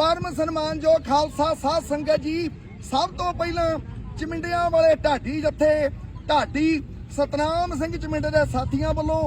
ਪਰਮ ਸਨਮਾਨਯੋਗ ਖਾਲਸਾ ਸਾਧ ਸੰਗਤ ਜੀ, ਸਭ ਤੋਂ ਪਹਿਲਾਂ ਚਮਿੰਡਿਆਂ ਵਾਲੇ ਢਾਡੀ ਜੱਥੇ, ਢਾਡੀ ਸਤਨਾਮ ਸਿੰਘ ਚਮਿੰਡੇ ਦੇ ਸਾਥੀਆਂ ਵੱਲੋਂ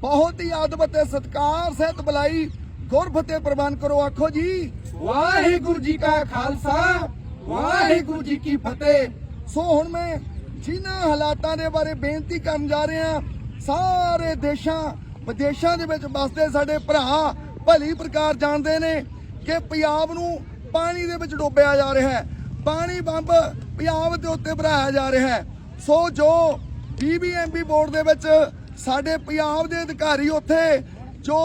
ਬਹੁਤ ਹੀ ਆਦਬ ਤੇ ਸਤਿਕਾਰ ਸਹਿਤ ਬੁਲਾਈ ਗੁਰਫਤਿਹ ਪ੍ਰਵਾਨ ਕਰੋ, ਆਖੋ ਜੀ। ਵਾਹਿਗੁਰੂ ਜੀ ਕਾ ਖਾਲਸਾ, ਵਾਹਿਗੁਰੂ ਜੀ ਕੀ ਫਤਿਹ। ਸੋ ਹੁਣ ਮੈਂ ਜਿਨ੍ਹਾਂ ਹਾਲਾਤਾਂ ਦੇ ਬਾਰੇ ਬੇਨਤੀ ਕਰਨ ਜਾ ਰਿਹਾ, ਸਾਰੇ ਦੇਸ਼ਾਂ, ਵਿਦੇਸ਼ਾਂ ਦੇ ਵਿੱਚ ਵਸਦੇ ਸਾਡੇ ਭਰਾ ਭਲੀ ਪ੍ਰਕਾਰ ਜਾਣਦੇ ਨੇ। ਕਿ ਪੰਜਾਬ ਨੂੰ ਪਾਣੀ ਦੇ ਵਿੱਚ ਡੋਬਿਆ ਜਾ ਰਿਹਾ ਹੈ। ਪਾਣੀ ਬੰਬ ਪੰਜਾਬ ਦੇ ਉੱਤੇ ਭਰਾਇਆ ਜਾ ਰਿਹਾ ਹੈ। ਸੋ ਜੋ ਬੀਬੀਐਮਬੀ ਬੋਰਡ ਦੇ ਵਿੱਚ ਸਾਡੇ ਪੰਜਾਬ ਦੇ ਅਧਿਕਾਰੀ ਉੱਥੇ ਜੋ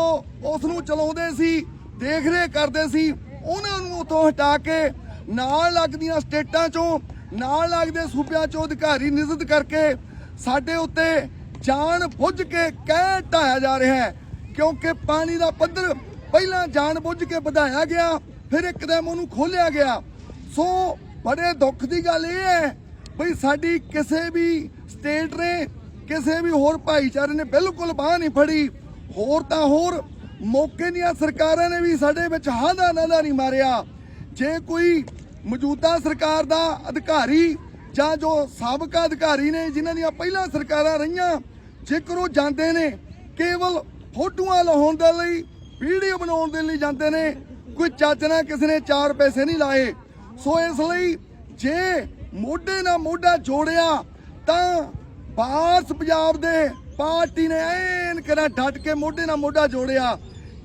ਉਸ ਨੂੰ ਚਲਾਉਂਦੇ ਸੀ ਦੇਖ ਰੇਖ ਕਰਦੇ ਸੀ, ਉਹਨਾਂ ਨੂੰ ਉੱਥੋਂ ਹਟਾ ਕੇ ਨਾਲ ਲੱਗਦੀਆਂ ਸਟੇਟਾਂ ਚੋਂ, ਨਾਲ ਲੱਗਦੇ ਸੂਬਿਆਂ ਚੋਂ ਅਧਿਕਾਰੀ ਨਿਯੁਕਤ ਕਰਕੇ ਸਾਡੇ ਉੱਤੇ ਜਾਣ ਬੁੱਝ ਕੇ ਕਹਿ ਢਾਇਆ ਜਾ ਰਿਹਾ ਹੈ। ਕਿਉਂਕਿ ਪਾਣੀ ਦਾ ਪੱਧਰ ਪਹਿਲਾਂ ਜਾਣ ਬੁੱਝ ਕੇ ਵਧਾਇਆ ਗਿਆ, ਫਿਰ ਇੱਕਦਮ ਉਹਨੂੰ ਖੋਲਿਆ ਗਿਆ। ਸੋ ਬੜੇ ਦੁੱਖ ਦੀ ਗੱਲ ਇਹ ਹੈ ਬਈ ਸਾਡੀ ਕਿਸੇ ਵੀ ਸਟੇਟ ਨੇ, ਕਿਸੇ ਵੀ ਹੋਰ ਭਾਈਚਾਰੇ ਨੇ ਬਿਲਕੁਲ ਬਾਹ ਨਹੀਂ ਫੜੀ। ਹੋਰ ਤਾਂ ਹੋਰ, ਮੌਕੇ ਦੀਆਂ ਸਰਕਾਰਾਂ ਨੇ ਵੀ ਸਾਡੇ ਵਿੱਚ ਹਾਦਾ ਨਾਦਾ ਨਹੀਂ ਮਾਰਿਆ। ਜੇ ਕੋਈ ਮੌਜੂਦਾ ਸਰਕਾਰ ਦਾ ਅਧਿਕਾਰੀ ਜਾਂ ਜੋ ਸਾਬਕਾ ਅਧਿਕਾਰੀ ਨੇ ਜਿਨ੍ਹਾਂ ਦੀਆਂ ਪਹਿਲਾਂ ਸਰਕਾਰਾਂ ਰਹੀਆਂ, ਜੇਕਰ ਉਹ ਜਾਂਦੇ ਨੇ, ਕੇਵਲ ਫੋਟੋਆਂ ਲਾਉਣ ਦੇ ਲਈ ਵੀਡੀਓ ਬਣਾਉਣ ਦੇ ਲਈ ਜਾਂਦੇ ਨੇ। ਕੋਈ ਚੱਜ ਨਾਲ ਕਿਸੇ ਨੇ 4 ਪੈਸੇ ਨਹੀਂ ਲਾਏ। ਸੋ ਇਸ ਲਈ ਜੇ ਮੋਢੇ ਨਾਲ ਮੋਢਾ ਜੋੜਿਆ, ਤਾਂ ਬਾਸ ਪੰਜਾਬ ਦੇ ਪਾਰਟੀ ਨੇ ਐਨ ਕਰਾ ਡਟ ਕੇ ਮੋਢੇ ਨਾਲ ਮੋਢਾ ਜੋੜਿਆ।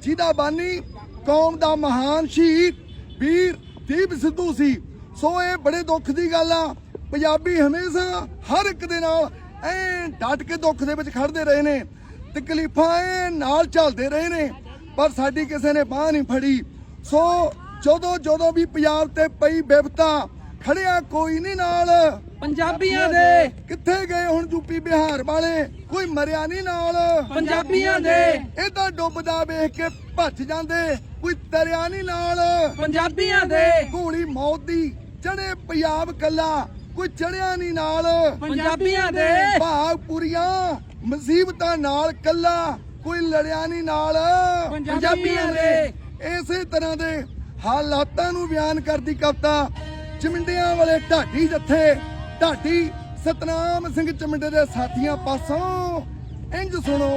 ਜਿਹਦਾ ਬਾਨੀ ਕੌਮ ਦਾ ਮਹਾਨ ਸ਼ਹੀਦ ਵੀਰ ਦੀਪ ਸਿੱਧੂ ਸੀ। ਸੋ ਇਹ ਬੜੇ ਦੁੱਖ ਦੀ ਗੱਲ ਆ। ਪੰਜਾਬੀ ਹਮੇਸ਼ਾ ਹਰ ਇੱਕ ਦੇ ਨਾਲ ਐ ਡਟ ਕੇ ਦੁੱਖ ਦੇ ਵਿੱਚ ਖੜਦੇ ਰਹੇ ਨੇ। ਤਕਲੀਫਾਂ ਐਨ ਨਾਲ ਚੱਲਦੇ ਰਹੇ ਨੇ। ਪਰ ਸਾਡੀ ਕਿਸੇ ਨੇ ਬਾਹ ਨਹੀਂ ਫੜੀ। ਸੋ ਜਦੋਂ ਜਦੋਂ ਵੀ ਪੰਜਾਬ ਤੇ ਪਈ ਬਿਪਤਾ ਖੜਿਆ ਕੋਈ ਨਹੀਂ ਨਾਲ। ਪੰਜਾਬੀਆਂ ਦੇ। ਕਿੱਥੇ ਗਏ ਹੁਣ ਯੂਪੀ ਬਿਹਾਰ ਵਾਲੇ? ਕੋਈ ਮਰਿਆ ਨਹੀਂ ਨਾਲ। ਪੰਜਾਬੀਆਂ ਦੇ। ਇਹ ਤਾਂ ਡੁੱਬਦਾ ਵੇਖ ਕੇ ਭੱਜ ਜਾਂਦੇ। ਕੋਈ ਤਰਿਆ ਨਹੀਂ ਨਾਲ। ਪੰਜਾਬੀਆਂ ਦੇ। ਘੋੜੀ ਮੌਤ ਦੀ ਚੜੇ ਪੰਜਾਬ ਕੱਲਾ। ਕੋਈ ਚੜਿਆ ਨਹੀਂ ਨਾਲ। ਪੰਜਾਬੀਆਂ ਦੇ। ਭਾਗ ਪੁਰੀਆਂ ਮੁਸੀਬਤਾਂ ਨਾਲ ਕੱਲਾ। ਕੋਈ ਲੜਿਆ ਨਹੀਂ ਨਾਲ। ਪੰਜਾਬੀਆਂ ਦੇ। ਇਸੇ ਤਰ੍ਹਾਂ ਦੇ ਹਾਲਾਤਾਂ ਨੂੰ ਬਿਆਨ ਕਰਦੀ ਕਵਿਤਾ ਚਮਿੰਡਿਆਂ ਵਾਲੇ ਢਾਡੀ ਜੱਥੇ ਢਾਡੀ ਸਤਨਾਮ ਸਿੰਘ ਚਮਿੰਡੇ ਦੇ ਸਾਥੀਆਂ ਪਾਸੋਂ। ਇੰਜ ਸੁਣੋ।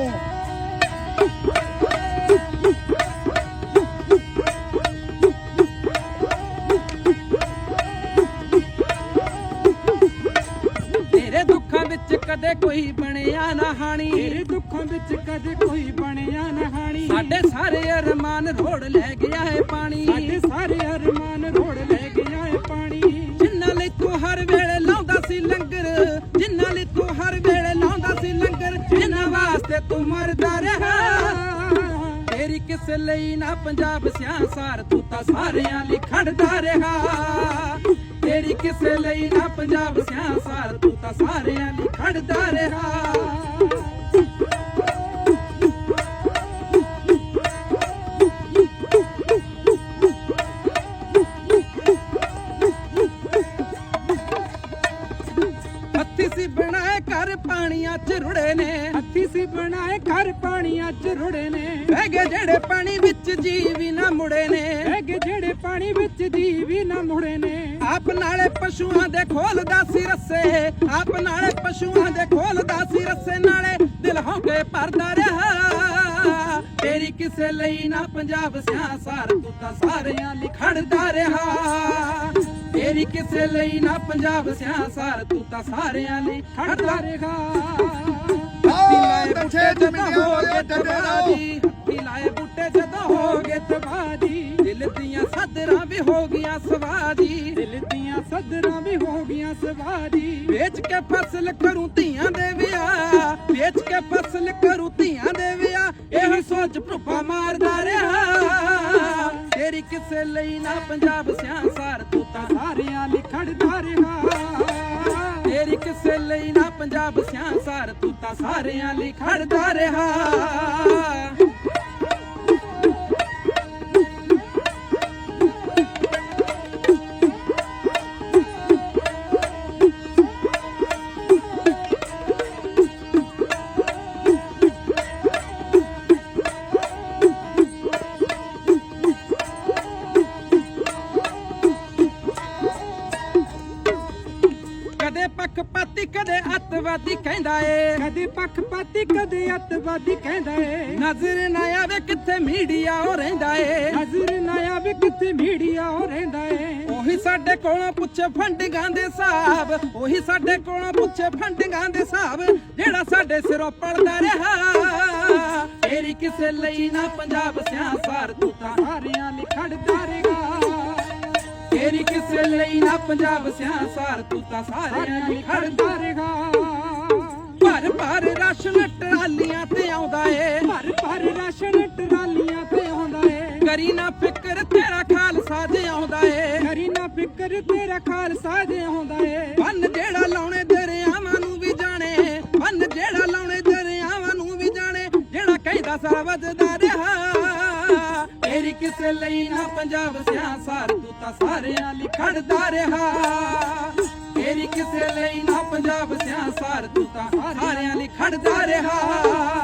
ਕਦੇ ਕੋਈ ਬਣਿਆ ਨਾ ਹਾਣੀ ਤੇਰੇ ਦੁੱਖਾਂ ਵਿੱਚ ਕਦੇ ਕੋਈ ਬਣਿਆ ਨਾ ਹਾਣੀ ਸਾਡੇ ਸਾਰੇ ਅਰਮਾਨ ਰੋੜ ਲੈ ਗਿਆ ਹੈ ਪਾਣੀ। ਸਾਡੇ ਸਾਰੇ ਅਰਮਾਨ ਰੋੜ ਲੈ ਗਿਆ ਏ ਪਾਣੀ। ਜਿੰਨਾਂ ਲਈ ਤੂੰ ਹਰ ਵੇਲੇ ਲਾਉਂਦਾ ਸੀ ਲੰਗਰ ਜਿੰਨਾਂ ਲਈ ਤੂੰ ਹਰ ਵੇਲੇ ਲਾਉਂਦਾ ਸੀ ਲੰਗਰ ਜਿੰਨਾਂ ਵਾਸਤੇ ਤੂੰ ਮਰਦਾ ਰਿਹਾ। ਤੇਰੀ ਕਿਸੇ ਲਈ ਨਾ ਪੰਜਾਬ ਸਿਆਸਾਰ ਤੂੰ ਤਾਂ ਸਾਰਿਆਂ ਲਈ ਖੜਦਾ ਰਿਹਾ। ਤੇਰੀ ਕਿਸੇ ਲਈ ਨਾ ਪੰਜਾਬ ਸਿਆਸਾਰ ਤੂੰ ਤਾਂ ਸਾਰਿਆਂ ਲਈ ਖੜਦਾ ਰਿਹਾ। ਹੱਥੀ ਸੀ ਬਣਾਏ ਘਰ ਪਾਣੀਆਂ ਚ ਰੁੜੇ ਨੇ। ਹੱਥੀ ਸੀ ਬਣਾਏ ਘਰ ਪਾਣੀਆਂ ਚ ਰੁੜੇ ਨੇ। ਬਹਿ ਗਏ ਜਿਹੜੇ ਪਾਣੀ ਵਿੱਚ ਜੀ ਵੀ ਨਾ ਮੁੜੇ ਨੇ। ਹੈਗੇ ਜਿਹੜੇ ਪਾਣੀ ਵਿੱਚ ਦੀ ਵੀ ਨਾ ਮੁੜੇ ਨੇ। ਆਪ ਨਾਲੇ ਪਸ਼ੂਆਂ ਦੇ ਖੋਲਦਾ ਸੀ ਰੱਸੇ। ਆਪ ਨਾਲੇ ਪਸ਼ੂਆਂ ਦੇ ਖੋਲਦਾ ਸੀ ਰੱਸੇ। ਨਾਲੇ ਦਿਲ ਹੋ ਕੇ ਭਰਦਾ ਰਿਹਾ। ਤੇਰੀ ਕਿਸੇ ਲਈ ਨਾ ਪੰਜਾਬ ਸਿਆਸਾਰ ਤੂੰ ਤਾਂ ਸਾਰਿਆਂ ਲਈ ਖੜਦਾ ਰਿਹਾ। ਤੇਰੀ ਕਿਸੇ ਲਈ ਨਾ ਪੰਜਾਬ ਸਿਆਸਾਰ ਤੂੰ ਤਾਂ ਸਾਰਿਆਂ ਲਈ ਰਿਹਾ ਆਹ ਪਿੱਛੇ ਜ਼ਮੀਨਾਂ ਵਾਲੇ ਡੱਡੇ ਰਹੋ ਹੱਥੀ ਲਾਏ ਬੂਟੇ ਜਦੋਂ ਹੋ ਗਏ ਤਬਾਦੀ ਦਿਲ ਦੀਆਂ ਸਦਰਾਂ ਵੀ ਹੋ ਗਈਆਂ ਸਵਾਦੀ। ਦਿਲ ਦੀਆਂ ਸਦਰਾਂ ਵੀ ਹੋ ਗਈਆਂ ਸਵਾਰੀ ਵੇਚ ਕੇ ਫਸਲ ਕਰੂੰ ਧੀਆਂ ਦੇ ਵਿਆਹ। ਵੇਚ ਕੇ ਫਸਲ ਕਰੂੰ ਧੀਆਂ ਦੇ ਵਿਆਹ। ਇਹ ਸੋਚ ਭੁੱਪਾ ਮਾਰਦਾ ਰਿਹਾ। ਤੇਰੀ ਕਿਸੇ ਲਈ ਨਾ ਪੰਜਾਬ ਸਿਆਸਾਰ ਕਿਸੇ ਲਈ ਨਾ ਪੰਜਾਬ ਸਿਆਸਾਰ ਤੂੰ ਤਾਂ ਸਾਰਿਆਂ ਲਈ ਖੜਦਾ ਰਿਹਾ। ਅੱਤਵਾਦੀ ਕਹਿੰਦਾ ਏ। ਕਦੇ ਪੱਖਪਾਤੀ ਕਦੇ ਅੱਤਵਾਦੀ ਕਹਿੰਦਾ ਏ। ਨਜ਼ਰ ਨਾ ਆਵੇ ਕਿੱਥੇ ਮੀਡੀਆ ਉਹ ਰਹਿੰਦਾ ਏ। ਨਜ਼ਰ ਨਾ ਆਵੇ ਕਿੱਥੇ ਮੀਡੀਆ ਉਹ ਰਹਿੰਦਾ ਏ। ਉਹੀ ਸਾਡੇ ਕੋਲੋਂ ਪੁੱਛੇ ਫੰਡਿੰਗਾਂ ਦੇ ਹਿਸਾਬ। ਉਹੀ ਸਾਡੇ ਕੋਲੋਂ ਪੁੱਛੇ ਫੰਡਿੰਗਾਂ ਦੇ ਹਿਸਾਬ। ਜਿਹੜਾ ਸਾਡੇ ਸਿਰੋਂ ਪੜਦਾ ਰਿਹਾ। ਤੇਰੀ ਕਿਸੇ ਲਈ ਨਾ ਪੰਜਾਬ ਸਿਆਸਰ ਤੂੰ ਤਾਂ ਸਾਰਿਆਂ ਲਈ ਖੜਦਾ ਰਹੇਗਾ ਤੇਰੀ ਕਿਸੇ ਲਈ ਨਾ ਪੰਜਾਬ ਸਿਆਸਰ ਤੂੰ ਤਾਂ ਸਾਰਿਆਂ ਲਈ ਖੜਦਾ ਰਹੇਗਾ ਭਰ ਰਾਸ਼ਨ ਟਰਾਲੀਆਂ ਤੇ ਆਉਂਦਾ ਏ। ਭਰ ਭਰ ਰਾਸ਼ਨ ਟਰਾਲੀਆਂ ਤੇ ਆਉਂਦਾ ਏ। ਕਰੀ ਨਾ ਫਿਕਰ ਤੇਰਾ ਖਾਲਸਾ ਜਿਉਂਦਾ ਏ। ਕਰੀ ਨਾ ਫਿਕਰ ਤੇਰਾ ਖਾਲਸਾ ਜੇ ਆਉਂਦਾ ਏ। ਬੰਨ ਜਿਹੜਾ ਲਾਉਣੇ ਦਰਿਆਵਾਂ ਨੂੰ ਵੀ ਜਾਣੇ। ਬੰਨ ਜਿਹੜਾ ਲਾਉਣੇ ਦਰਿਆਵਾਂ ਨੂੰ ਵੀ ਜਾਣੇ। ਜਿਹੜਾ ਕਹਿੰਦਾ ਸਾ ਵੱਜਦਾ ਰਿਹਾ। ਤੇਰੀ ਕਿਸੇ ਲਈ ਨਾ ਪੰਜਾਬ ਸਿਆਸਰ ਤੂੰ ਤਾਂ ਸਾਰਿਆਂ ਲਈ ਖੜਦਾ ਰਿਹਾ। ਤੇਰੀ ਕਿਸੇ ਲਈ ਨਾ ਪੰਜਾਬ ਸਿਆਸਰ ਤੂੰ ਤਾਂ ਸਾਰਿਆਂ ਲਈ ਖੜਦਾ ਰਿਹਾ।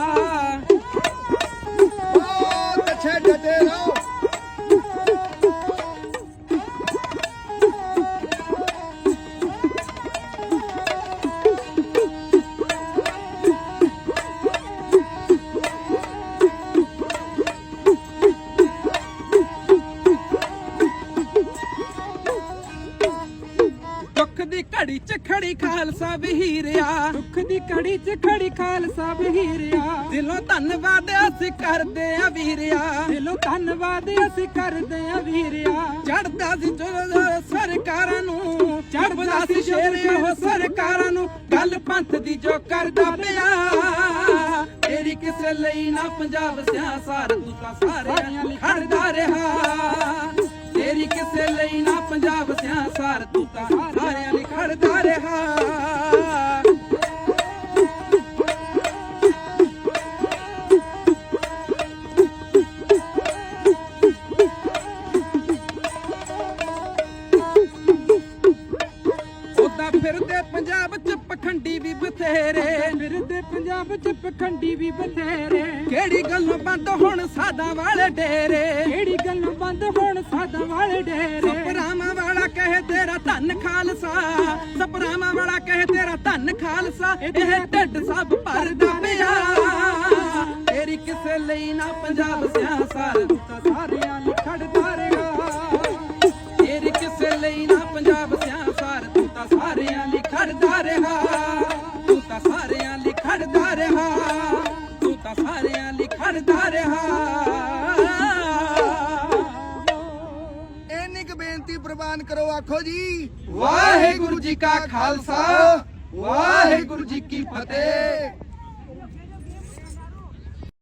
ਖਾਲਸਾ ਵਹੀਰਿਆ ਦੁੱਖ ਦੀ ਕੜੀ 'ਚ ਖੜੀ ਖਾਲਸਾ ਵਹੀਰਿਆ। ਦਿਲੋਂ ਧੰਨਵਾਦ ਅਸੀਂ ਕਰਦੇ ਆ ਵੀਰਿਆ। ਦਿਲੋਂ ਧੰਨਵਾਦ ਅਸੀਂ ਕਰਦੇ ਆ ਵੀਰਿਆ। ਚੜਦਾ ਸੀ ਜਦੋਂ ਸਰਕਾਰਾਂ ਨੂੰ ਚੜਦਾ ਸੀ ਸ਼ੇਰ ਉਹ ਸਰਕਾਰਾਂ ਨੂੰ। ਗੱਲ ਪੰਥ ਦੀ ਜੋ ਕਰਦਾ ਪਿਆ। ਤੇਰੀ ਕਿਸੇ ਲਈ ਨਾ ਪੰਜਾਬ ਸਿਆਸਰ ਤੂੰ ਤਾਂ ਸਾਰਿਆਂ ਲਈ ਖੜਦਾ ਰਿਹਾ। ਤੇਰੀ ਕਿਸੇ ਲਈ ਨਾ ਪੰਜਾਬ ਸਿਆਸਰ ਤੂੰ ਤਾਂ ਸਾਰਿਆਂ ਲਈ ਖੜਦਾ ਰਿਹਾ। ਉਦਾਂ ਫਿਰਦੇ ਪੰਜਾਬ ਚ ਪਖੰਡੀ ਵੀ ਬਥੇਰੇ ਫਿਰਦੇ ਪੰਜਾਬ 'ਚ ਪਖੰਡੀ ਵੀ ਬਥੇਰੇ। ਕਿਹੜੀ ਗੱਲੋਂ ਬੰਦ ਹੁਣ ਸਾਦਾ ਵਾਲੇ ਡੇਰੇ? ਕਿਹੜੀ ਗੱਲੋਂ ਬੰਦ ਹੋਣ ਸਾਦਾ ਵਾਲੇ ਡੇਰੇ? ਸਪਰਾਵਾਂ ਵਾਲਾ ਕਹੇ ਤੇਰਾ ਧੰਨ ਖਾਲਸਾ। ਸਪਰਾਵਾਂ ਵਾਲਾ ਕਹੇ ਤੇਰਾ ਧੰਨ ਖਾਲਸਾ। ਇਹ ਢਿੱਡ ਸਭ ਭਰਦਾ ਪਿਆ। ਤੇਰੀ ਕਿਸੇ ਲਈ ਨਾ ਪੰਜਾਬ ਸਿਆਸਰ ਤਾਂ ਸਾਰਿਆਂ ਲਈ ਖੜਦਾ ਰਹੇਗਾ ਤੇਰੀ ਕਿਸੇ ਲਈ ਨਾ ਪੰਜਾਬ ਸਿਆਸਰ ਤੂੰ ਤਾਂ ਸਾਰਿਆਂ ਲਈ ਖੜਦਾ ਰਿਹਾ ਤੂੰ ਤਾਂ ਸਾਰਿਆਂ ਲਈ ਖੜਦਾ ਰਿਹਾ ਤੂੰ ਤਾਂ ਸਾਰਿਆਂ ਲਈ ਖੜਦਾ ਰਿਹਾ। ਇੰਨੀ ਕੁ ਬੇਨਤੀ ਪ੍ਰਵਾਨ ਕਰੋ ਆਖੋ ਜੀ। ਵਾਹਿਗੁਰੂ ਜੀ ਕਾ ਖਾਲਸਾ ਵਾਹਿਗੁਰੂ ਜੀ ਕੀ ਫਤਿਹ।